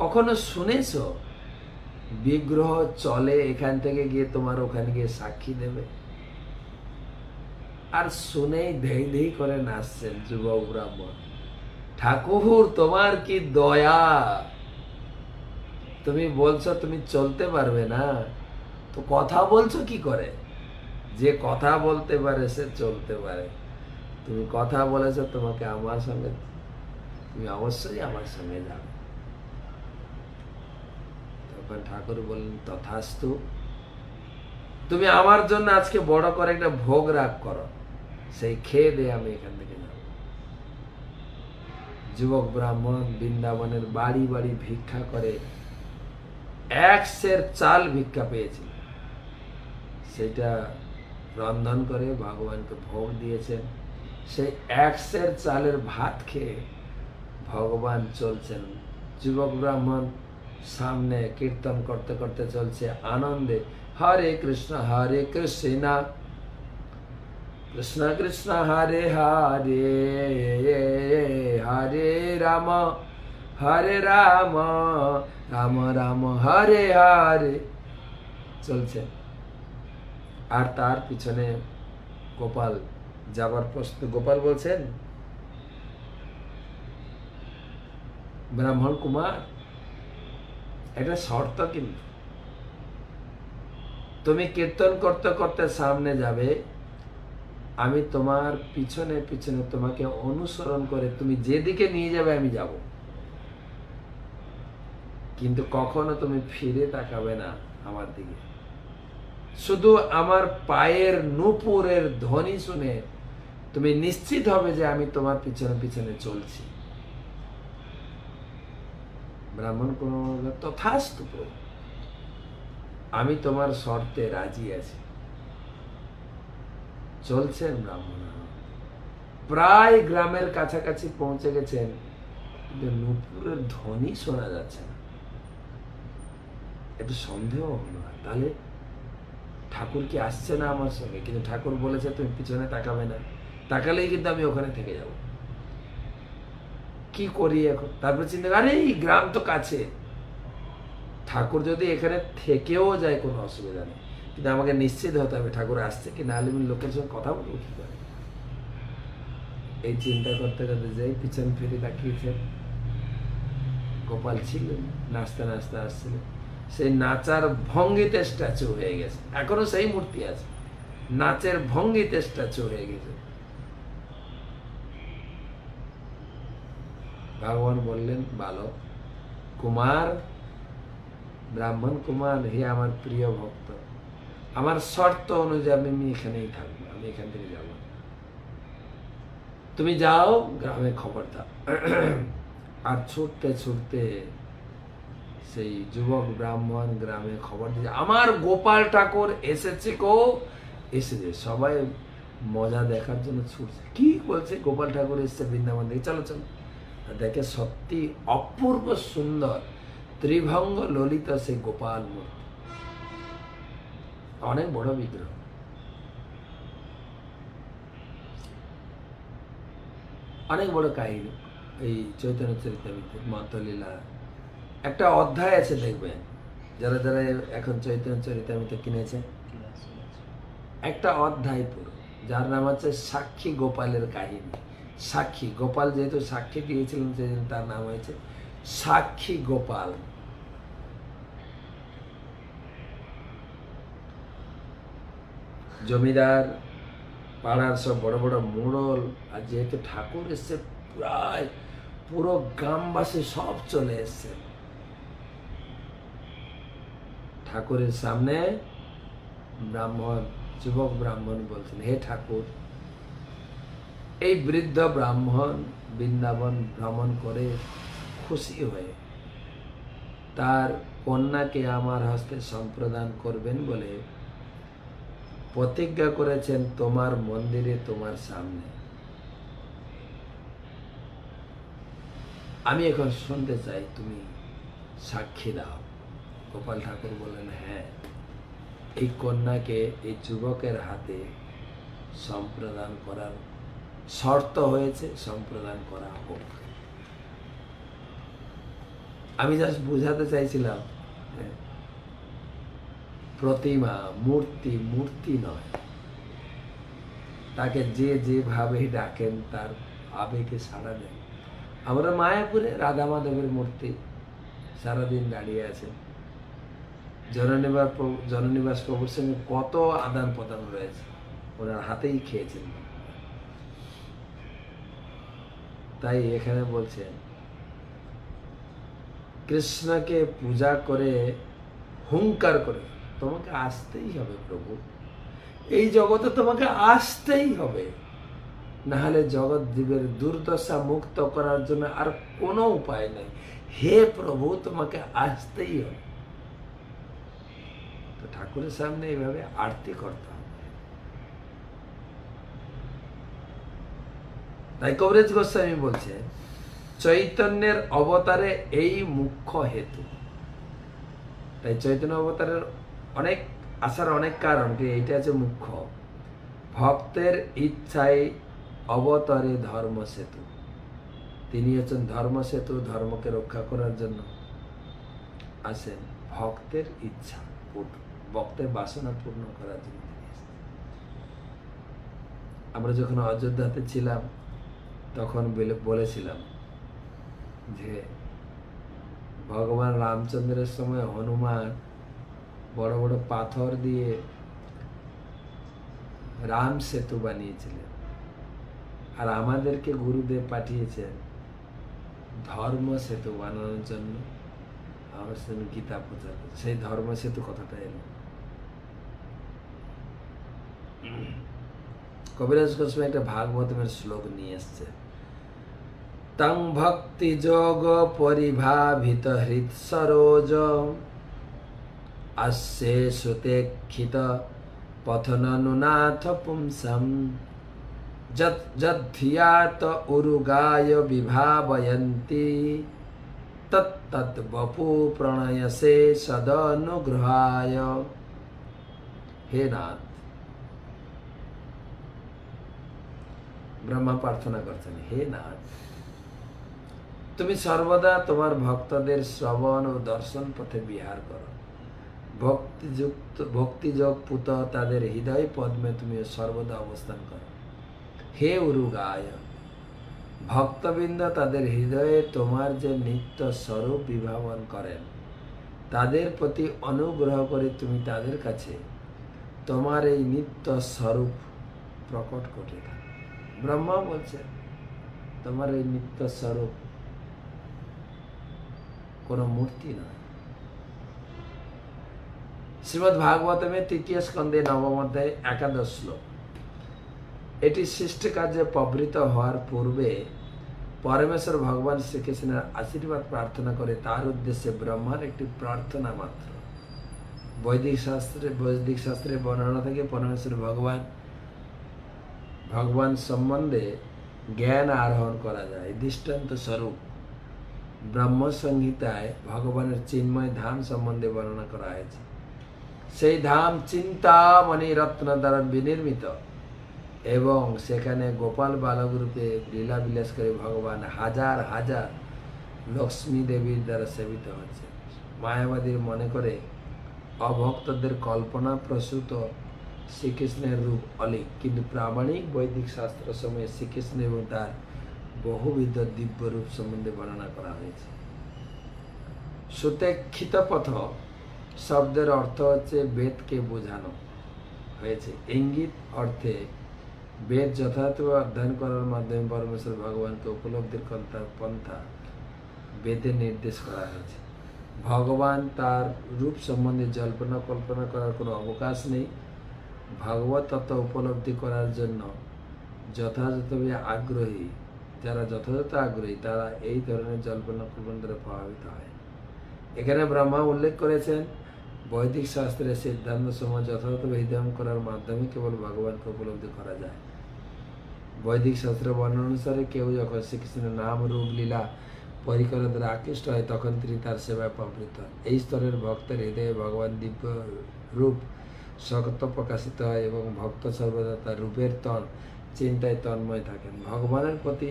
কখনো শুনেছ? বিগ্রহ চলে এখান থেকে গিয়ে তোমার ওখানে গিয়ে সাক্ষী দেবে? আর শুনেই ধেই ধেই করে নাচছেন যুবক ব্রাহ্মণ। ঠাকুর, তোমার কি দয়া? তুমি বলছো তুমি চলতে পারবে না। তো কথা বলছো কি করে? যে কথা বলতে পারে সে চলতে পারে। তুমি কথা বলেছ, তোমাকে আমার সঙ্গে, তুমি অবশ্যই আমার সঙ্গে যাবে। তখন ঠাকুর বললেন, তথাস্তু। তুমি আমার জন্য আজকে বড় করে একটা ভোগ রাগ করো। সেই খেয়ে দিয়ে আমি এখান থেকে যাব। যুবক ব্রাহ্মণ বৃন্দাবনের বাড়ি বাড়ি ভিক্ষা করে এক সের চাল ভিক্ষা পেয়েছিল। সেটা রন্ধন করে ভগবানকে ভোগ দিয়েছেন। সেই এক সের চালের ভাত খেয়ে ভগবান চলছেন। যুবক ব্রাহ্মণ সামনে কীর্তন করতে করতে চলছে আনন্দে। হরে কৃষ্ণ হরে কৃষ্ণ। কৃষ্ণ কৃষ্ণ, হরে হরে হরে রাম। হরে রাম রাম রাম, হরে হরে। চলছে। আর তার পিছনে গোপাল যাবার প্রশ্ন, গোপাল বলছেন, ব্রাহ্মণ কুমার? এটা শর্ত কিন্তু। তুমি কীর্তন করতে করতে সামনে যাবে, আমি তোমার পিছনে পিছনে তোমাকে অনুসরণ করে তুমি যেদিকে নিয়ে যাবে আমি যাব। কিন্তু কখনো তুমি ফিরে তাকাবে না আমার দিকে। শুধু আমার পায়ের নুপুরের ধ্বনি শুনে তুমি নিশ্চিত হবে যে আমি তোমার পিছনে পিছনে চলছি। ব্রাহ্মণ কোন তথাস্তু। আমি তোমার শর্তে রাজি আছি। চলছেন ব্রাহ্মণ। প্রায় গ্রামের কাছাকাছি পৌঁছে গেছেন। কিন্তু নুপুরের ধ্বনি শোনা যাচ্ছে না। একটু সন্দেহ হলো তাহলে ঠাকুর কি আসছে না আমার সঙ্গে? কিন্তু ঠাকুর বলেছে তুমি পিছনে তাকাবে না। তাকালেই কিন্তু আমি ওখানে থেকে যাব। কি করি এখন? তারপর চিন্তা আরে, এই গ্রাম তো কাছে। ঠাকুর যদি এখানে থেকেও যায়, কোনো অসুবিধা নেই। কিন্তু আমাকে নিশ্চিত হতে হবে, ঠাকুর আসছে কি আমি লোকের সঙ্গে কথা বলব কি করে? এই চিন্তা করতে করতে যাই পিছন ফিরে তাকিয়েছে, গোপাল ছিল, নাচতে নাচতে আসছিল। সেই নাচার ভঙ্গিতে স্ট্যাচু হয়ে গেছে। এখনও সেই মূর্তি আছে। নাচের ভঙ্গিতে স্ট্যাচু হয়ে গেছে। ভগবান বললেন বালক কুমার, ব্রাহ্মণ কুমার, হে আমার প্রিয় ভক্ত, আমার শর্ত অনুযায়ী আমি এখানেই থাকব, আমি এখান থেকে যাব। তুমি যাও, গ্রামে খবর দাও। আর ছুটতে ছুটতে সেই যুবক ব্রাহ্মণ গ্রামে খবর দিয়ে আমার গোপাল ঠাকুর এসেছে কো এসেছে সবাই মজা দেখার জন্য ছুটছে। কি বলছে? গোপাল ঠাকুর এসেছে বৃন্দাবন থেকে। চলো চলো। দেখে সত্যি অপূর্ব সুন্দর ত্রিভঙ্গ ললিত সেই গোপাল মূর্তি। অনেক বড় বিগ্রহ। অনেক বড় কাহিনী এই চৈতন্য চরিতামিতে মতলীলা একটা অধ্যায় আছে দেখবেন যারা যারা এখন চৈতন্য চরিতামিতে কিনেছে। একটা অধ্যায় পুরো যার নাম হচ্ছে সাক্ষী গোপালের কাহিনী। সাক্ষী। গোপাল যেহেতু সাক্ষী দিয়েছিলেন জন্য তার নাম হয়েছে সাক্ষী গোপাল। জমিদার, পাড়ার সব বড় বড় মোড়ল, আর যেহেতু ঠাকুর এসছে, প্রায় পুরো গ্রামবাসী সব চলে এসছে। ঠাকুরের সামনে ব্রাহ্মণ, যুবক ব্রাহ্মণ বলছেন, হে ঠাকুর এই বৃদ্ধ ব্রাহ্মণ বৃন্দাবন ভ্রমণ করে খুশি হয়ে তার কন্যাকে আমার হস্তে সম্প্রদান করবেন বলে প্রতিজ্ঞা করেছেন তোমার মন্দিরে তোমার সামনে। আমি এখন শুনতে চাই, তুমি সাক্ষী দাও। গোপাল ঠাকুর বললেন হ্যাঁ এই কন্যাকে এই যুবকের হাতে সম্প্রদান করার শর্ত হয়েছে, সম্প্রদান করা হোক। আমি জাস্ট বোঝাতে চাইছিলাম প্রতিমা মূর্তি মূর্তি নয়। তাকে যে যেভাবে ডাকেন, তার আবেগে সাড়া দেন। আমরা মায়াপুরে রাধা মাধবের মূর্তি সারাদিন দাঁড়িয়ে আছেন জননিবাস জননিবাস প্রভুর সঙ্গে কত আদান প্রদান রয়েছে, ওনার হাতেই খেয়েছেন। তাই এখানে বলছেন কৃষ্ণকে পূজা করে হুঙ্কার করে, তোমাকে আসতেই হবে প্রভু। এই জগতে তোমাকে আসতেই হবে। নাহলে জগৎ জীবের দুর্দশা মুক্ত করার জন্য আর কোনো উপায় নাই। হে প্রভু, তোমাকে আসতেই হবে। তো ঠাকুরের সামনে এইভাবে আরতি করতে হবে তাই কবরেজ গোস্বামী বলছে, চৈতন্যের অবতারে এই মুখ্য হেতু। তাই চৈতন্য অবতারের অনেক আসার অনেক কারণ কি, এইটা আছে মুখ্য। ভক্তের ইচ্ছায় অবতারে ধর্ম সেতু। তিনি হচ্ছেন ধর্ম সেতু, ধর্মকে রক্ষা করার জন্য আসেন। ভক্তের ইচ্ছা ভক্তের বাসনা পূর্ণ করার জন্য আমরা যখন অযোধ্যাতে ছিলাম তখন বলে- বলেছিলাম যে, ভগবান রামচন্দ্রের সময় হনুমান বড় বড় পাথর দিয়ে রাম সেতু বানিয়েছিলেন। আর আমাদেরকে গুরুদেব পাঠিয়েছেন ধর্ম সেতু বানানোর জন্য। আমার সঙ্গে গীতা প্রচার সেই ধর্ম সেতু কথাটা এলো। কবিরাজ গোস্বামী একটা ভাগবতমের শ্লোক নিয়ে এসছে तं भक्तिजोग परिभावित हृत सरोज। अस्से हृत्सरोज अस्ये श्रुतेक्षित पथननुनाथ पुंसं जद्धियात उरुगाय विभावयंती विभावयन्ति बपु प्रणयसे सदनुगृहाय। हे नाथ। ब्रह्मा प्रार्थना गर्छन्। हे नाथ। তুমি সর্বদা তোমার ভক্তদের শ্রবণ ও দর্শন পথে বিহার করো। ভক্তিযুক্ত, ভক্তিযোগ পুত তাদের হৃদয় পদ্মে তুমি সর্বদা অবস্থান করো। হে উরুগায়, ভক্তবৃন্দ তাদের হৃদয়ে তোমার যে নিত্য স্বরূপ বিভাবন করেন, তাদের প্রতি অনুগ্রহ করে তুমি তাদের কাছে তোমার এই নিত্য স্বরূপ প্রকট করতে থাকো ব্রহ্মা বলছে তোমার এই নিত্য স্বরূপ কোনো মূর্তি নয়। শ্রীমদ ভাগবতমের তৃতীয় স্কন্ধে নবম অধ্যায় একাদশ শ্লোক। এটি সৃষ্টি কার্যে প্রবৃত হওয়ার পূর্বে পরমেশ্বর ভগবান শ্রীকৃষ্ণের আশীর্বাদ প্রার্থনা করে তার উদ্দেশ্যে ব্রহ্মার একটি প্রার্থনা মাত্র। বৈদিক শাস্ত্রে বৈদিক শাস্ত্রে বর্ণনা থেকে, পরমেশ্বর ভগবান ভগবান সম্বন্ধে জ্ঞান আরোহণ করা যায়, দৃষ্টান্ত স্বরূপ। ব্রহ্ম সংহিতায় ভগবানের চিন্ময় ধাম সম্বন্ধে বর্ণনা করা হয়েছে। সেই ধাম চিন্তামণি রত্ন দ্বারা বিনির্মিত এবং সেখানে গোপাল বালক রূপে লীলা বিলাস করে ভগবান হাজার হাজার লক্ষ্মী দেবীর দ্বারা সেবিত হচ্ছে। মায়াবাদীর মনে করে অভক্তদের কল্পনা প্রসূত শ্রীকৃষ্ণের রূপ অলিক, কিন্তু প্রামাণিক বৈদিক শাস্ত্র সময়ে শ্রীকৃষ্ণ এবং তার বহুবিধ দিব্য রূপ সম্বন্ধে বর্ণনা করা হয়েছে। সুতেক্ষিত পথ শব্দের অর্থ হচ্ছে বেদকে বোঝানো হয়েছে। ইঙ্গিত অর্থে বেদ যথাযথভাবে অধ্যয়ন করার মাধ্যমে পরমেশ্বর ভগবানকে উপলব্ধির পন্থা বেদে নির্দেশ করা হয়েছে। ভগবান তার রূপ সম্বন্ধে জল্পনা কল্পনা করার কোনো অবকাশ নেই। ভগবত তত্ত্ব উপলব্ধি করার জন্য যথাযথভাবে আগ্রহী যারা যথাযথ আগ্রহী, তারা এই ধরনের জল্পনা কল্পনা প্রভাবিত হয়। এখানে ব্রহ্মা উল্লেখ করেছেন, বৈদিক শাস্ত্রের সিদ্ধান্ত সময় যথাযথ হৃদয়ম করার মাধ্যমে কেবল ভগবানকে উপলব্ধি করা যায়। বৈদিক শাস্ত্র বর্ণনা অনুসারে কেউ যখন শ্রীকৃষ্ণের নাম, রূপ, লীলা পরিকর দ্বারা আকৃষ্ট হয়, তখন তিনি তার সেবায় প্রবৃত্ত এই স্তরের ভক্তের হৃদয়ে ভগবান দিব্য রূপ, সত্য প্রকাশিত হয় এবং ভক্ত সর্বদা তার রূপের তন চিন্তায় তন্ময় থাকেন। ভগবানের প্রতি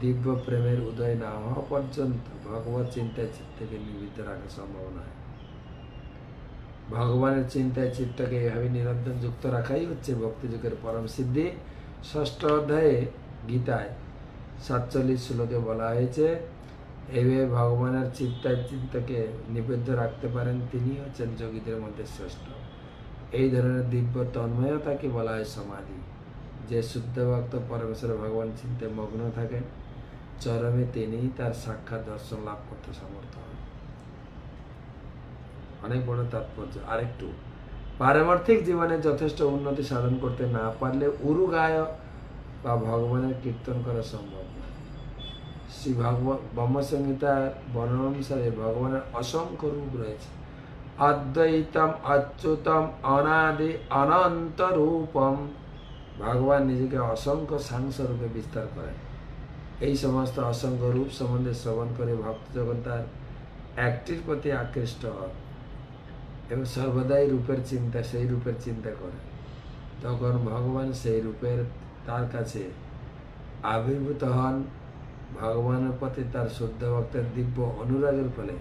দিব্য প্রেমের উদয় না হওয়া পর্যন্ত ভগবত চিন্তায় চিত্তকে নিবৃত্ত রাখা সম্ভব নয়। ভগবানের চিন্তায় চিত্তকে এভাবে নিরন্তর যুক্ত রাখাই হচ্ছে ভক্তি যুগের পরম সিদ্ধি। ষষ্ঠ অধ্যায়ে গীতায় সাতচল্লিশ শ্লোকে বলা হয়েছে এভাবে ভগবানের চিন্তায় চিত্তকে নিবদ্ধ রাখতে পারেন তিনি হচ্ছেন যোগীদের মধ্যে শ্রেষ্ঠ। এই ধরনের দিব্য তন্ময়তাকে বলা হয় সমাধি। যে শুদ্ধ ভক্ত পরমেশ্বর ভগবান চিন্তায় মগ্ন থাকেন, চরমে তিনি তার সাক্ষাৎ দর্শন লাভ করতে সমর্থ হন। অনেক বড় তাৎপর্য। আরেকটু, পারমার্থিক জীবনে যথেষ্ট উন্নতি সাধন করতে না পারলে উরু গায় বা ভগবানের কীর্তন করা সম্ভব নয় শ্রী ভগবান ব্রহ্মসংহিতার বর্ণনা অনুসারে ভগবানের অসংখ্য রূপ রয়েছে। অদ্বৈতম অচ্যুতম অনাদি, অনন্ত রূপম। ভগবান নিজেকে অসংখ্য সাংস রূপে বিস্তার করেন। এই সমস্ত অসংখ্য রূপ সম্বন্ধে শ্রবণ করে ভক্ত যখন তার একটির প্রতি আকৃষ্ট হন এবং সর্বদাই রূপের চিন্তা, সেই রূপের চিন্তা করে তখন ভগবান সেই রূপের তার কাছে আবির্ভূত হন। ভগবানের প্রতি তার শুদ্ধ ভক্তের দিব্য অনুরাগের ফলে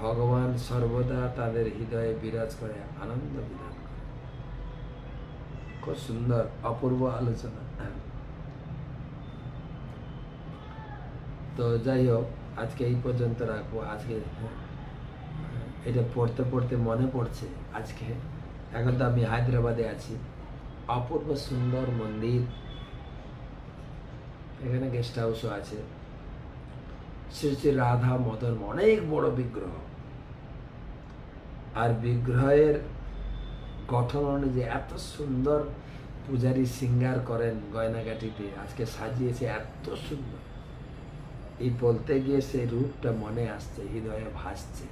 ভগবান সর্বদা তাদের হৃদয়ে বিরাজ করে আনন্দ করে খুব সুন্দর অপূর্ব আলোচনা তো যাই হোক আজকে এই পর্যন্ত রাখব আজকে এটা পড়তে পড়তে মনে পড়ছে আজকে এখন তো আমি হায়দ্রাবাদে আছি অপূর্ব সুন্দর মন্দির এখানে গেস্ট হাউসও আছে শ্রী শ্রী রাধা মদন অনেক বড় বিগ্রহ আর বিগ্রহের গঠন অনুযায়ী এত সুন্দর পূজারী সিঙ্গার করেন গয়নাগাটিতে। আজকে সাজিয়েছে এত সুন্দর। এই বলতে গিয়ে সেই রূপটা মনে আসছে, হৃদয়ে ভাসছে।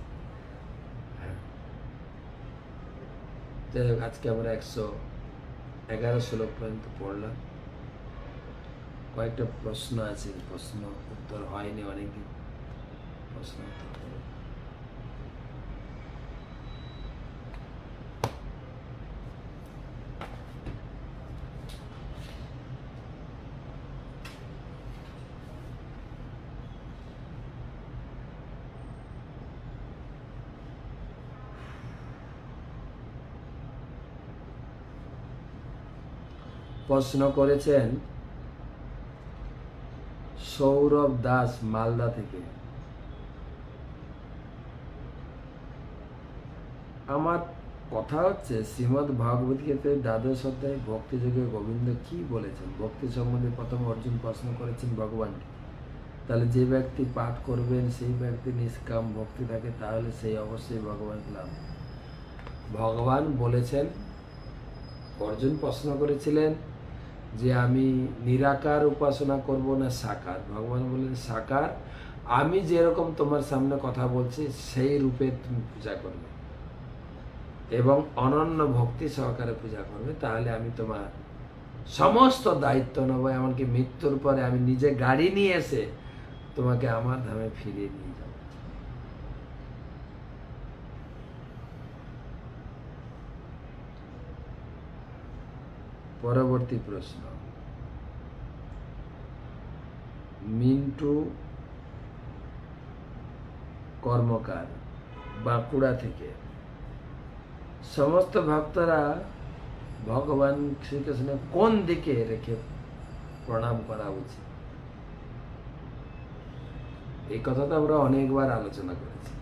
হ্যাঁ। যাই হোক, আজকে আমরা একশো এগারো শ্লোক পর্যন্ত পড়লাম। কয়েকটা প্রশ্ন আছে, প্রশ্ন উত্তর হয়নি অনেকদিন। প্রশ্ন উত্তর করো। প্রশ্ন করেছেন সৌরভ দাস মালদা থেকে। আমার কথা হচ্ছে, শ্রীমদ ভাগবত গীতার দ্বাদশ অধ্যায় ভক্তি যোগে গোবিন্দ কি বলেছেন? ভক্তি সম্বন্ধে প্রথম অর্জুন প্রশ্ন করেছেন ভগবানকে তাহলে যে ব্যক্তি পাঠ করবেন, সেই ব্যক্তি নিষ্কাম ভক্তি থাকে, তাহলে সেই অবশ্যই ভগবান লাভ ভগবান বলেছেন, অর্জুন প্রশ্ন করেছিলেন যে আমি নিরাকার উপাসনা করব না সাকার। ভগবান বললেন, সাকার, আমি যেরকম তোমার সামনে কথা বলছি, সেই রূপে তুমি পূজা করবে এবং অনন্য ভক্তি সহকারে পূজা করবে। তাহলে আমি তোমার সমস্ত দায়িত্ব নেব, এমনকি মৃত্যুর পরে আমি নিজে গাড়ি নিয়ে এসে তোমাকে আমার ধামে ফিরিয়ে নিয়ে যাব পরবর্তী প্রশ্ন। মিন্টু কর্মকার বাঁকুড়া থেকে। সমস্ত ভক্তরা ভগবান শ্রীকৃষ্ণের কোন দিকে রেখে প্রণাম করা উচিত? এই কথা তো আমরা অনেকবার আলোচনা করেছি।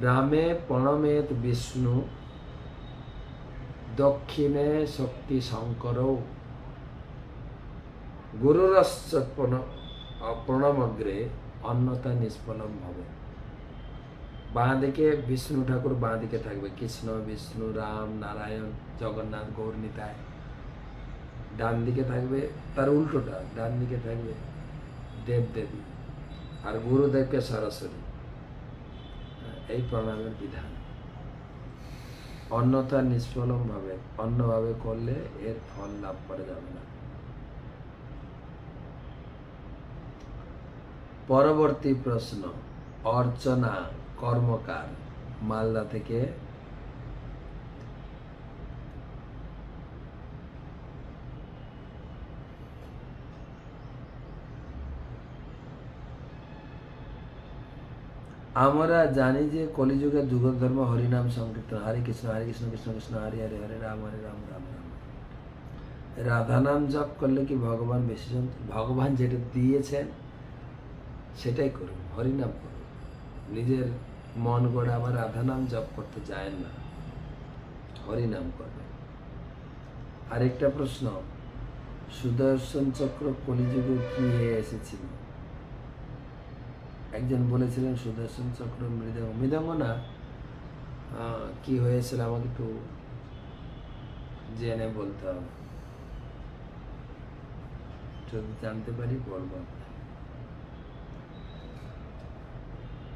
গ্রামে প্রণমেত বিষ্ণু দক্ষিণে শক্তি শঙ্কর গুরুরশ্চ প্রণমগ্রে অন্যতা নিষ্ফলম হবে বাঁ দিকে বিষ্ণু ঠাকুর বাঁ দিকে থাকবে। কৃষ্ণ, বিষ্ণু, রাম, নারায়ণ, জগন্নাথ, গৌর নিতায় ডান দিকে থাকবে তার উল্টোটা ডান দিকে থাকবে দেব দেবী আর গুরুদেবকে সরাসরি এই প্রণামের বিধান। অন্যথা নিষ্ফলম ভাবে অন্যভাবে করলে এর ফল লাভ করা যাবে না। পরবর্তী প্রশ্ন, অর্চনা কর্মকার, মালদা থেকে আমরা জানি যে কলিযুগের যুগ ধর্ম হরিনাম সংকীর্তন, হরে কৃষ্ণ হরে কৃষ্ণ কৃষ্ণ কৃষ্ণ, হরে হরে হরে রাম হরে রাম রাম রাম। রাধা নাম জপ করলে কি ভগবান বেশি ভগবান যেটা দিয়েছেন, সেটাই করুন, হরিনাম করুন। নিজের মন গড়ে আবার রাধা নাম জপ করতে যায় না, হরিনাম করবে আরেকটা প্রশ্ন, সুদর্শন চক্র কলিযুগে কি হয়ে এসেছিল? একজন বলেছিলেন, সুদর্শন চক্র মৃদঙ্গ মৃদঙ্গ না? কি হয়েছিল আমাকে একটু জেনে বলতে হবে। যদি জানতে পারি, বলব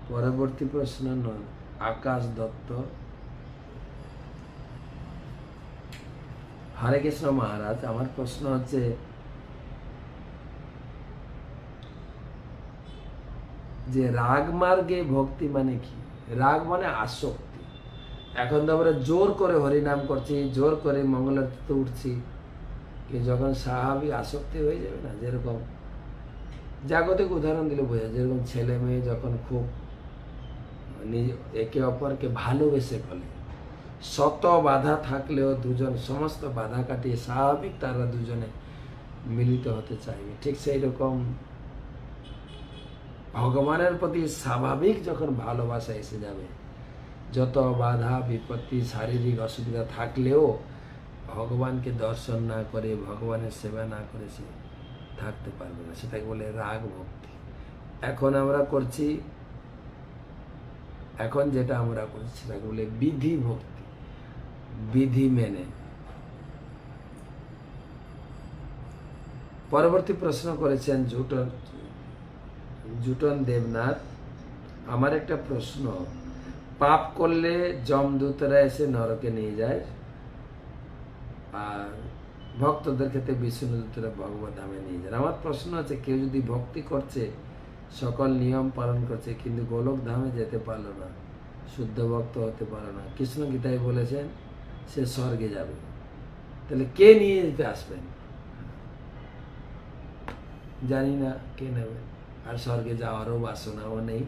পরবর্তী প্রশ্ন আকাশ দত্ত, হরে কৃষ্ণ মহারাজ, আমার প্রশ্ন হচ্ছে যে রাগ মার্গে ভক্তি মানে কি? রাগ মানে আসক্তি। এখন তো আমরা জোর করে হরিনাম করছি, জোর করে মঙ্গলারতিতে উঠছি, কি যখন স্বাভাবিক আসক্তি হয়ে যাবে না? যেরকম জাগতিক উদাহরণ দিলে বোঝা যেরকম ছেলে মেয়ে যখন খুব একে অপরকে ভালোবেসে ফেলে, শত বাধা থাকলেও দুজন, সমস্ত বাধা কাটিয়ে স্বাভাবিক তারা দুজনে মিলিত হতে চাইবে। ঠিক সেই রকম ভগবানের প্রতি স্বাভাবিক যখন ভালোবাসা এসে যাবে, যত বাধা, বিপত্তি, শারীরিক অসুবিধা থাকলেও ভগবানকে দর্শন না করে, ভগবানের সেবা না করে সে থাকতে পারবে না। সেটাকে বলে রাগ ভক্তি। এখন আমরা করছি, এখন যেটা আমরা করছি সেটাকে বলে বিধি ভক্তি। বিধি মেনে। পরবর্তী প্রশ্ন করেছেন জুটন জুটন দেবনাথ, আমার একটা প্রশ্ন। পাপ করলে যমদূতরা এসে নরকে নিয়ে যায়। আর ভক্তদের ক্ষেত্রে বিষ্ণুদূতরা ভগবত ধামে নিয়ে যায়। আমার প্রশ্ন আছে কেউ যদি ভক্তি করছে, সকল নিয়ম পালন করছে, কিন্তু গোলক ধামে যেতে পারল না, শুদ্ধ ভক্ত হতে পারল না, কৃষ্ণ গীতায় বলেছেন, সে স্বর্গে যাবে। তাহলে কে নিয়ে যেতে আসবেন? জানি না, কে নেবে? আর স্বর্গে যাওয়ারও বাসনাও নেই।